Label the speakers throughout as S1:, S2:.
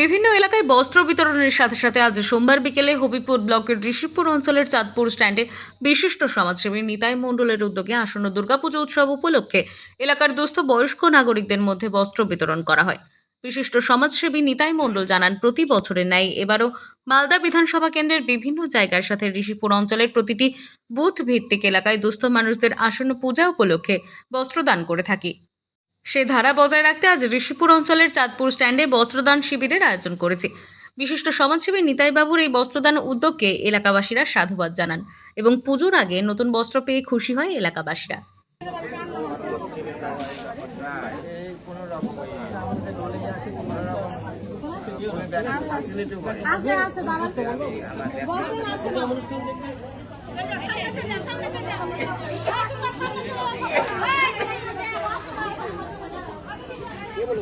S1: বিভিন্ন এলাকায় বস্ত্র বিতরণের সাথে সাথে আজ সোমবার বিকেলে হবিপুর ব্লকের ঋষিপুর অঞ্চলের চাঁদপুর স্ট্যান্ডে বিশিষ্ট সমাজসেবী নিতাই মণ্ডলের উদ্যোগে আসন্ন দুর্গাপুজো উৎসব উপলক্ষে এলাকার দুস্থ বয়স্ক নাগরিকদের মধ্যে বস্ত্র বিতরণ করা হয়। বিশিষ্ট সমাজসেবী নিতাই মণ্ডল জানান, প্রতি বছরের ন্যায় এবারও মালদা বিধানসভা কেন্দ্রের বিভিন্ন জায়গার সাথে ঋষিপুর অঞ্চলের প্রতিটি বুথ ভিত্তিক এলাকায় দুস্থ মানুষদের আসন্ন পূজা উপলক্ষে বস্ত্রদান করে থাকি। সে ধারা বজায় রাখতে আজ ঋষিপুর অঞ্চলের চাঁদপুর স্ট্যান্ডে বস্ত্রদান শিবিরের আয়োজন করেছে বিশিষ্ট সমাজসেবী নিতাইবাবুর এই বস্ত্রদান উদ্যোগকে এলাকাবাসীরা সাধুবাদ জানান এবং পুজোর আগে নতুন বস্ত্র পেয়ে খুশি হয় এলাকাবাসীরা
S2: আছে আছে দাঁড়ান বসেন আছে
S3: কেনার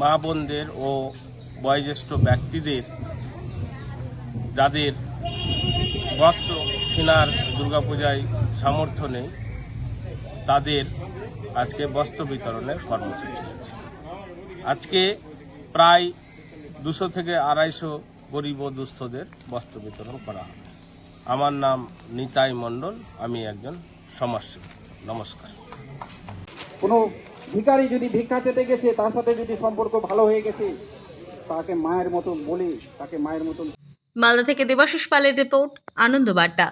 S4: মা বোনদের ও বয়োজ্যেষ্ঠ ব্যক্তিদের, যাদের বস্ত্র কেনার দুর্গাপূজায় সামর্থ্য নেই, তাদের আজকে বস্ত্র বিতরণের কর্মসূচি আছে আজকে প্রায় দুশো থেকে আড়াইশো গরিব ও দুস্থদের বস্ত্র বিতরণ করা হবে। আমার নাম নিতাই মণ্ডল, আমি একজন সমাজসেবী নমস্কার।
S5: কোনো ভিখারি যদি ভিক্ষা চেতে গেছে, তার সাথে যদি সম্পর্ক ভালো হয়ে গেছে, তাকে মায়ের মতন বলি, তাকে মায়ের মতন
S1: মালদা থেকে দেবাশিস পালের রিপোর্ট, আনন্দ বার্তা।